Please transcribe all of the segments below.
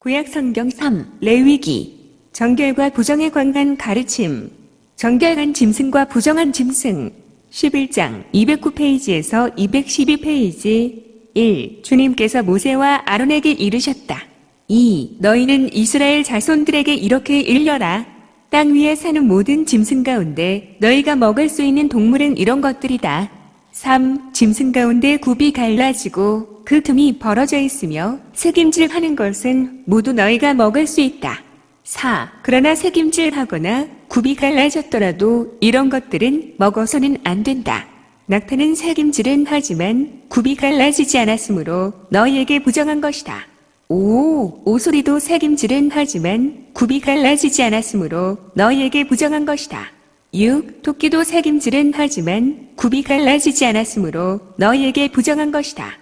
구약 성경 3. 레위기 정결과 부정에 관한 가르침 정결한 짐승과 부정한 짐승 11장 209페이지에서 212페이지 1. 주님께서 모세와 아론에게 이르셨다. 2. 너희는 이스라엘 자손들에게 이렇게 일러라. 땅 위에 사는 모든 짐승 가운데 너희가 먹을 수 있는 동물은 이런 것들이다. 3. 짐승 가운데 굽이 갈라지고 그 틈이 벌어져 있으며 새김질 하는 것은 모두 너희가 먹을 수 있다. 4. 그러나 새김질 하거나 굽이 갈라졌더라도 이런 것들은 먹어서는 안 된다. 낙타는 새김질은 하지만 굽이 갈라지지 않았으므로 너희에게 부정한 것이다. 5. 오소리도 새김질은 하지만 굽이 갈라지지 않았으므로 너희에게 부정한 것이다. 6. 토끼도 새김질은 하지만 굽이 갈라지지 않았으므로 너희에게 부정한 것이다.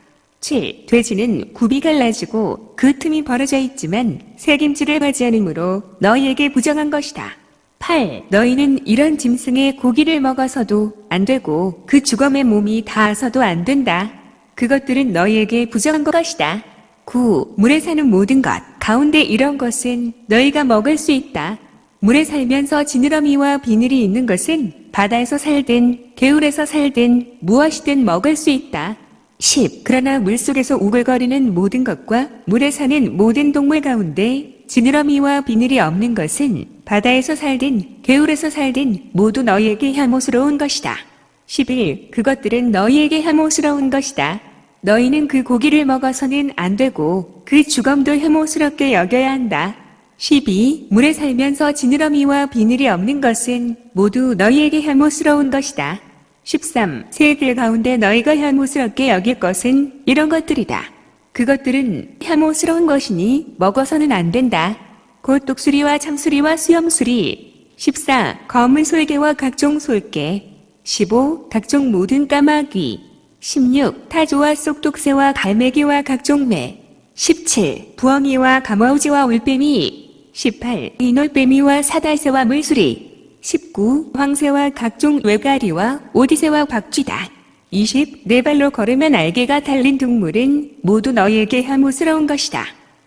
7. 돼지는 굽이 갈라지고 그 틈이 벌어져 있지만 새김질을 하지 않으므로 너희에게 부정한 것이다. 8. 너희는 이런 짐승의 고기를 먹어서도 안 되고 그 주검의 몸이 닿아서도 안 된다. 그것들은 너희에게 부정한 것이다. 9. 물에 사는 모든 것 가운데 이런 것은 너희가 먹을 수 있다. 물에 살면서 지느러미와 비늘이 있는 것은 바다에서 살든 개울에서 살든 무엇이든 먹을 수 있다. 10. 그러나 물속에서 우글거리는 모든 것과 물에 사는 모든 동물 가운데 지느러미와 비늘이 없는 것은 바다에서 살든 개울에서 살든 모두 너희에게 혐오스러운 것이다. 11. 그것들은 너희에게 혐오스러운 것이다. 너희는 그 고기를 먹어서는 안 되고 그 주검도 혐오스럽게 여겨야 한다. 12. 물에 살면서 지느러미와 비늘이 없는 것은 모두 너희에게 혐오스러운 것이다. 13. 새들 가운데 너희가 혐오스럽게 여길 것은 이런 것들이다. 그것들은 혐오스러운 것이니 먹어서는 안 된다. 곧 독수리와 참수리와 수염수리. 14. 검은 솔개와 각종 솔개. 15. 각종 모든 까마귀. 16. 타조와 쏙독새와 갈매기와 각종 매. 17. 부엉이와 가마우지와 올빼미. 18. 이놀빼미와 사달새와 물수리. 19. 황새와 각종 외가리와 오디새와 박쥐다. 20. 네 발로 걸으면 알개가 달린 동물은 모두 너희에게 혐오스러운 것이다.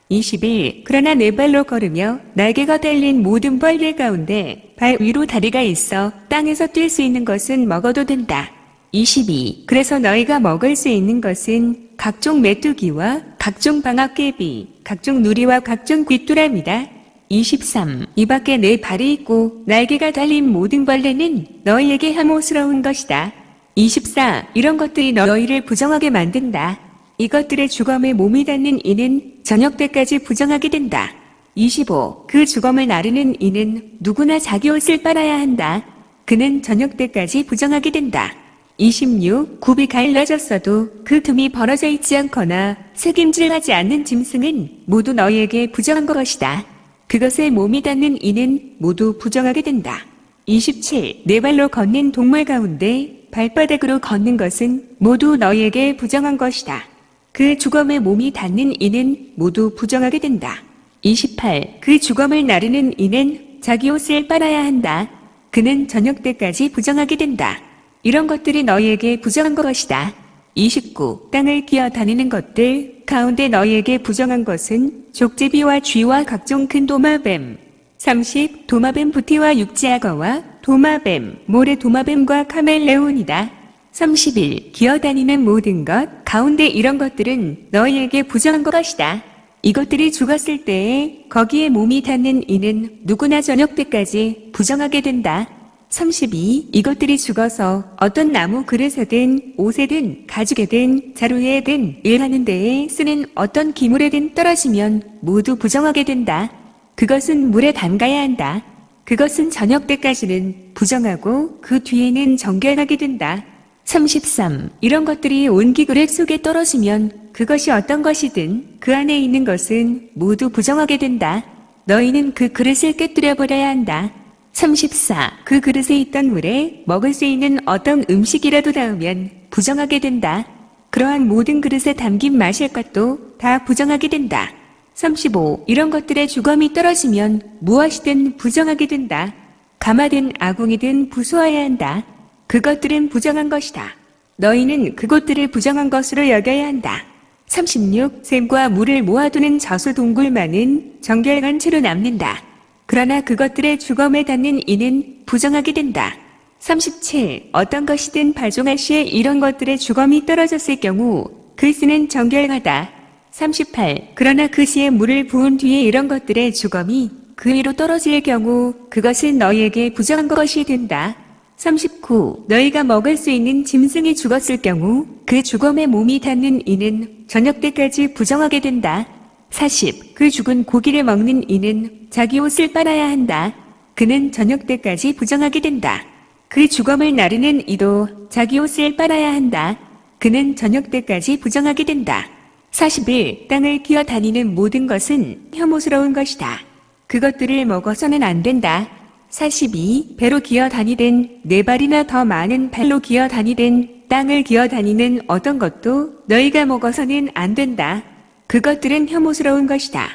21. 그러나 네 발로 걸으며 날개가 달린 모든 벌들 가운데 발 위로 다리가 있어 땅에서 뛸 수 있는 것은 먹어도 된다. 22. 그래서 너희가 먹을 수 있는 것은 각종 메뚜기와 각종 방앗개비, 각종 누리와 각종 귀뚜라미다. 23. 이 밖에 내 발이 있고 날개가 달린 모든 벌레는 너희에게 혐오스러운 것이다. 24. 이런 것들이 너희를 부정하게 만든다. 이것들의 주검에 몸이 닿는 이는 저녁 때까지 부정하게 된다. 25. 그 주검을 나르는 이는 누구나 자기 옷을 빨아야 한다. 그는 저녁 때까지 부정하게 된다. 26. 굽이 갈라졌어도 그 틈이 벌어져 있지 않거나 색임질하지 않는 짐승은 모두 너희에게 부정한 것이다. 그것에 몸이 닿는 이는 모두 부정하게 된다. 27. 네 발로 걷는 동물 가운데 발바닥으로 걷는 것은 모두 너희에게 부정한 것이다. 그 주검에 몸이 닿는 이는 모두 부정하게 된다. 28. 그 주검을 나르는 이는 자기 옷을 빨아야 한다. 그는 저녁 때까지 부정하게 된다. 이런 것들이 너희에게 부정한 것이다. 29. 땅을 기어 다니는 것들 가운데 너희에게 부정한 것은 족제비와 쥐와 각종 큰 도마뱀. 30. 도마뱀 부티와 육지악어와 도마뱀, 모래 도마뱀과 카멜레온이다. 31. 기어다니는 모든 것 가운데 이런 것들은 너희에게 부정한 것이다. 이것들이 죽었을 때에 거기에 몸이 닿는 이는 누구나 저녁 때까지 부정하게 된다. 32. 이것들이 죽어서 어떤 나무 그릇에든 옷에든 가죽에든 자루에든 일하는 데에 쓰는 어떤 기물에든 떨어지면 모두 부정하게 된다. 그것은 물에 담가야 한다. 그것은 저녁 때까지는 부정하고 그 뒤에는 정결하게 된다. 33. 이런 것들이 온기 그릇 속에 떨어지면 그것이 어떤 것이든 그 안에 있는 것은 모두 부정하게 된다. 너희는 그 그릇을 깨뜨려 버려야 한다. 34. 그 그릇에 있던 물에 먹을 수 있는 어떤 음식이라도 닿으면 부정하게 된다. 그러한 모든 그릇에 담긴 마실 것도 다 부정하게 된다. 35. 이런 것들의 주검이 떨어지면 무엇이든 부정하게 된다. 가마든 아궁이든 부수어야 한다. 그것들은 부정한 것이다. 너희는 그것들을 부정한 것으로 여겨야 한다. 36. 샘과 물을 모아두는 저수 동굴만은 정결관체로 남는다. 그러나 그것들의 주검에 닿는 이는 부정하게 된다. 37. 어떤 것이든 발종할 시에 이런 것들의 주검이 떨어졌을 경우 그 씨는 정결하다. 38. 그러나 그 시에 물을 부은 뒤에 이런 것들의 주검이 그 위로 떨어질 경우 그것은 너희에게 부정한 것이 된다. 39. 너희가 먹을 수 있는 짐승이 죽었을 경우 그 주검에 몸이 닿는 이는 저녁 때까지 부정하게 된다. 40. 그 죽은 고기를 먹는 이는 자기 옷을 빨아야 한다. 그는 저녁 때까지 부정하게 된다. 그 주검을 나르는 이도 자기 옷을 빨아야 한다. 그는 저녁 때까지 부정하게 된다. 41. 땅을 기어 다니는 모든 것은 혐오스러운 것이다. 그것들을 먹어서는 안 된다. 42. 배로 기어 다니든 네 발이나 더 많은 발로 기어 다니든 땅을 기어 다니는 어떤 것도 너희가 먹어서는 안 된다. 그것들은 혐오스러운 것이다.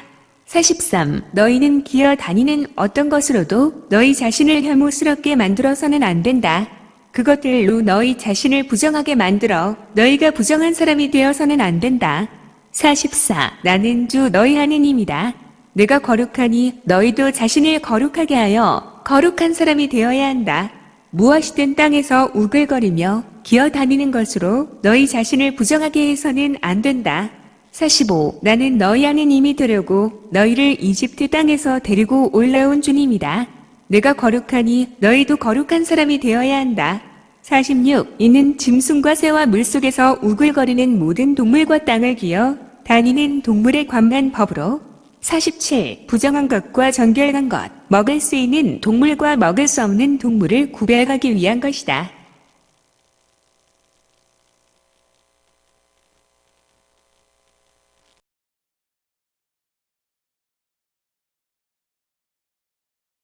43. 너희는 기어 다니는 어떤 것으로도 너희 자신을 혐오스럽게 만들어서는 안 된다. 그것들로 너희 자신을 부정하게 만들어 너희가 부정한 사람이 되어서는 안 된다. 44. 나는 주 너희 하느님이다. 내가 거룩하니 너희도 자신을 거룩하게 하여 거룩한 사람이 되어야 한다. 무엇이든 땅에서 우글거리며 기어 다니는 것으로 너희 자신을 부정하게 해서는 안 된다. 45. 나는 너희 하느님이 되려고 너희를 이집트 땅에서 데리고 올라온 주님이다. 내가 거룩하니 너희도 거룩한 사람이 되어야 한다. 46. 이는 짐승과 새와 물속에서 우글거리는 모든 동물과 땅을 기어 다니는 동물에 관한 법으로 47. 부정한 것과 정결한 것, 먹을 수 있는 동물과 먹을 수 없는 동물을 구별하기 위한 것이다.